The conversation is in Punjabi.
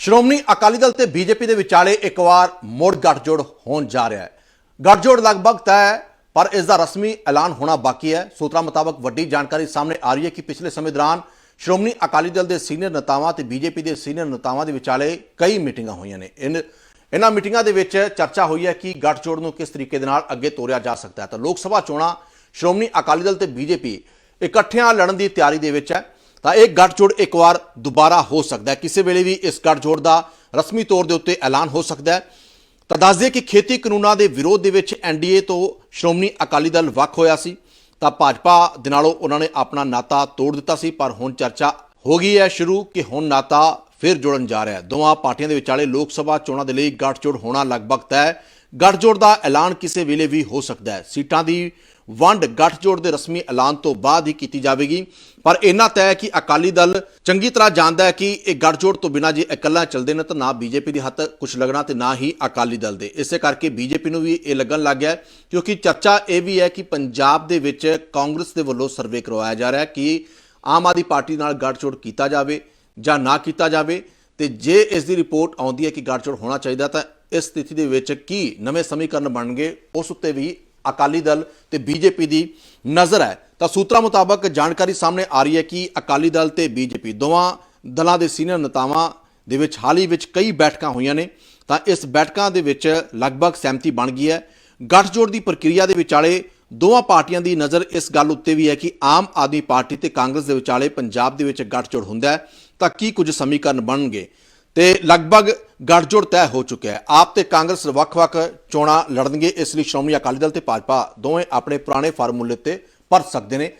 ਸ਼੍ਰੋਮਣੀ ਅਕਾਲੀ ਦਲ ਤੇ ਬੀਜੇਪੀ ਦੇ ਵਿਚਾਲੇ ਇੱਕ ਵਾਰ ਮੁੜ ਗੱਠਜੋੜ ਹੋਣ ਜਾ ਰਿਹਾ ਹੈ। ਗੱਠਜੋੜ ਲਗਭਗ ਤੈਅ ਹੈ, ਪਰ ਇਸ ਦਾ ਰਸਮੀ ਐਲਾਨ ਹੋਣਾ ਬਾਕੀ ਹੈ। ਸੂਤਰਾਂ ਮੁਤਾਬਕ ਵੱਡੀ ਜਾਣਕਾਰੀ ਸਾਹਮਣੇ ਆ ਰਹੀ ਹੈ ਕਿ ਪਿਛਲੇ ਸਮੇਂ ਦੌਰਾਨ ਸ਼੍ਰੋਮਣੀ ਅਕਾਲੀ ਦਲ ਦੇ ਸੀਨੀਅਰ ਨੇਤਾਵਾਂ ਤੇ ਬੀਜੇਪੀ ਦੇ ਸੀਨੀਅਰ ਨੇਤਾਵਾਂ ਦੇ ਵਿਚਾਲੇ ਕਈ ਮੀਟਿੰਗਾਂ ਹੋਈਆਂ ਨੇ। ਇਨ ਇਹਨਾਂ ਮੀਟਿੰਗਾਂ ਦੇ ਵਿੱਚ ਚਰਚਾ ਹੋਈ ਹੈ ਕਿ ਗੱਠਜੋੜ ਨੂੰ ਕਿਸ ਤਰੀਕੇ ਦੇ ਨਾਲ ਅੱਗੇ ਤੋਰਿਆ ਜਾ ਸਕਦਾ ਹੈ। ਤਾਂ ਲੋਕ ਸਭਾ ਚੋਣਾਂ ਸ਼੍ਰੋਮਣੀ ਅਕਾਲੀ ਦਲ ਤੇ ਬੀਜੇਪੀ ਇਕੱਠਿਆਂ ਲੜਨ ਦੀ ਤਿਆਰੀ ਦੇ ਵਿੱਚ ਹੈ। ਤਾਂ ਇਹ ਗੱਠਜੋੜ ਇੱਕ ਵਾਰ ਦੁਬਾਰਾ ਹੋ ਸਕਦਾ ਹੈ। ਕਿਸੇ ਵੇਲੇ ਵੀ ਇਸ ਗੱਠਜੋੜ ਦਾ ਰਸਮੀ ਤੌਰ ਦੇ ਉੱਤੇ ਐਲਾਨ ਹੋ ਸਕਦਾ ਹੈ। ਤਾਂ ਦੱਸ ਦਈਏ ਕਿ ਖੇਤੀ ਕਾਨੂੰਨਾਂ ਦੇ ਵਿਰੋਧ ਦੇ ਵਿੱਚ ਐਨਡੀਏ ਤੋਂ ਸ਼੍ਰੋਮਣੀ ਅਕਾਲੀ ਦਲ ਵੱਖ ਹੋਇਆ ਸੀ। ਤਾਂ ਭਾਜਪਾ ਦੇ ਨਾਲੋਂ ਉਹਨਾਂ ਨੇ ਆਪਣਾ ਨਾਤਾ ਤੋੜ ਦਿੱਤਾ ਸੀ, ਪਰ ਹੁਣ ਚਰਚਾ ਹੋ ਗਈ ਹੈ ਸ਼ੁਰੂ ਕਿ ਹੁਣ ਨਾਤਾ ਫਿਰ ਜੁੜਨ ਜਾ ਰਿਹਾ ਹੈ। ਦੋਵਾਂ ਪਾਰਟੀਆਂ ਦੇ ਵਿਚਾਲੇ ਲੋਕ ਸਭਾ ਚੋਣਾਂ ਦੇ ਲਈ ਗੱਠਜੋੜ ਹੋਣਾ ਲਗਭਗ ਤੈਅ। ਹੈ ਗੱਠਜੋੜ ਦਾ ਐਲਾਨ ਕਿਸੇ ਵੇਲੇ ਵੀ ਹੋ ਸਕਦਾ ਹੈ। ਸੀਟਾਂ ਦੀ ਵੰਡ ਗੱਠਜੋੜ ਦੇ ਰਸਮੀ ਐਲਾਨ ਤੋਂ ਬਾਅਦ ਹੀ ਕੀਤੀ ਜਾਵੇਗੀ। ਪਰ ਇਹਨਾਂ ਤੈਅ ਕਿ ਅਕਾਲੀ ਦਲ ਚੰਗੀ ਤਰ੍ਹਾਂ ਜਾਣਦਾ ਹੈ ਕਿ ਇਹ ਗੱਠਜੋੜ ਤੋਂ ਬਿਨਾਂ ਜੇ ਇਕੱਲਾ ਚੱਲਦੇ ਨੇ ਤਾਂ ਨਾ ਬੀਜੇਪੀ ਦੇ ਹੱਥ ਕੁਝ ਲੱਗਣਾ ਤੇ ਨਾ ਹੀ ਅਕਾਲੀ ਦਲ ਦੇ। ਇਸੇ ਕਰਕੇ ਬੀਜੇਪੀ ਨੂੰ ਵੀ ਇਹ ਲੱਗਣ ਲੱਗ ਗਿਆ ਕਿਉਂਕਿ ਚਰਚਾ ਇਹ ਵੀ ਹੈ ਕਿ ਪੰਜਾਬ ਦੇ ਵਿੱਚ ਕਾਂਗਰਸ ਦੇ ਵੱਲੋਂ ਸਰਵੇ ਕਰਵਾਇਆ ਜਾ ਰਿਹਾ ਹੈ ਕਿ ਆਮ ਆਦਮੀ ਪਾਰਟੀ ਨਾਲ ਗੱਠਜੋੜ ਕੀਤਾ ਜਾਵੇ ਜਾਂ ਨਾ ਕੀਤਾ ਜਾਵੇ ਤੇ ਜੇ ਇਸ ਦੀ ਰਿਪੋਰਟ ਆਉਂਦੀ ਹੈ ਕਿ ਗੱਠਜੋੜ ਹੋਣਾ ਚਾਹੀਦਾ ਤਾਂ ਇਸ ਸਥਿਤੀ ਦੇ ਵਿੱਚ ਕੀ ਨਵੇਂ ਸਮੀਕਰਨ ਬਣਨਗੇ, ਉਸ ਉੱਤੇ ਵੀ ਅਕਾਲੀ ਦਲ ਤੇ ਬੀਜੇਪੀ ਦੀ ਨਜ਼ਰ ਹੈ। ਤਾਂ ਸੂਤਰਾਂ ਮੁਤਾਬਕ ਜਾਣਕਾਰੀ ਸਾਹਮਣੇ ਆ ਰਹੀ ਹੈ ਕਿ ਅਕਾਲੀ ਦਲ ਤੇ ਬੀਜੇਪੀ ਦੋਵਾਂ ਦਲਾਂ ਦੇ ਸੀਨੀਅਰ ਨੇਤਾਵਾਂ ਦੇ ਵਿੱਚ ਹਾਲ ਹੀ ਵਿੱਚ ਕਈ ਬੈਠਕਾਂ ਹੋਈਆਂ ਨੇ। ਤਾਂ ਇਸ ਬੈਠਕਾਂ ਦੇ ਵਿੱਚ ਲਗਭਗ ਸਹਿਮਤੀ ਬਣ ਗਈ ਹੈ। ਗੱਠਜੋੜ ਦੀ ਪ੍ਰਕਿਰਿਆ ਦੇ ਵਿਚਾਲੇ ਦੋਵਾਂ ਪਾਰਟੀਆਂ ਦੀ ਨਜ਼ਰ ਇਸ ਗੱਲ ਉੱਤੇ ਵੀ ਹੈ ਕਿ ਆਮ ਆਦਮੀ ਪਾਰਟੀ ਤੇ ਕਾਂਗਰਸ ਦੇ ਵਿਚਾਲੇ ਪੰਜਾਬ ਦੇ ਵਿੱਚ ਗੱਠਜੋੜ ਹੁੰਦਾ ਹੈ। ਤਾਂ ਕੀ ਕੁਝ ਸਮੀਕਰਨ ਬਣਨਗੇ? ਤੇ ਲਗਭਗ ਗੱਠਜੋੜ ਤੈਅ ਹੋ ਚੁੱਕਿਆ ਹੈ। ਆਪ ਤੇ ਕਾਂਗਰਸ ਵੱਖ-ਵੱਖ ਚੋਣਾਂ ਲੜਨਗੇ, ਇਸ ਲਈ ਸ਼੍ਰੋਮਣੀ ਅਕਾਲੀ ਦਲ ਤੇ ਭਾਜਪਾ ਦੋਵੇਂ ਆਪਣੇ ਪੁਰਾਣੇ ਫਾਰਮੂਲੇ ਤੇ ਪਰਤ ਸਕਦੇ ਨੇ।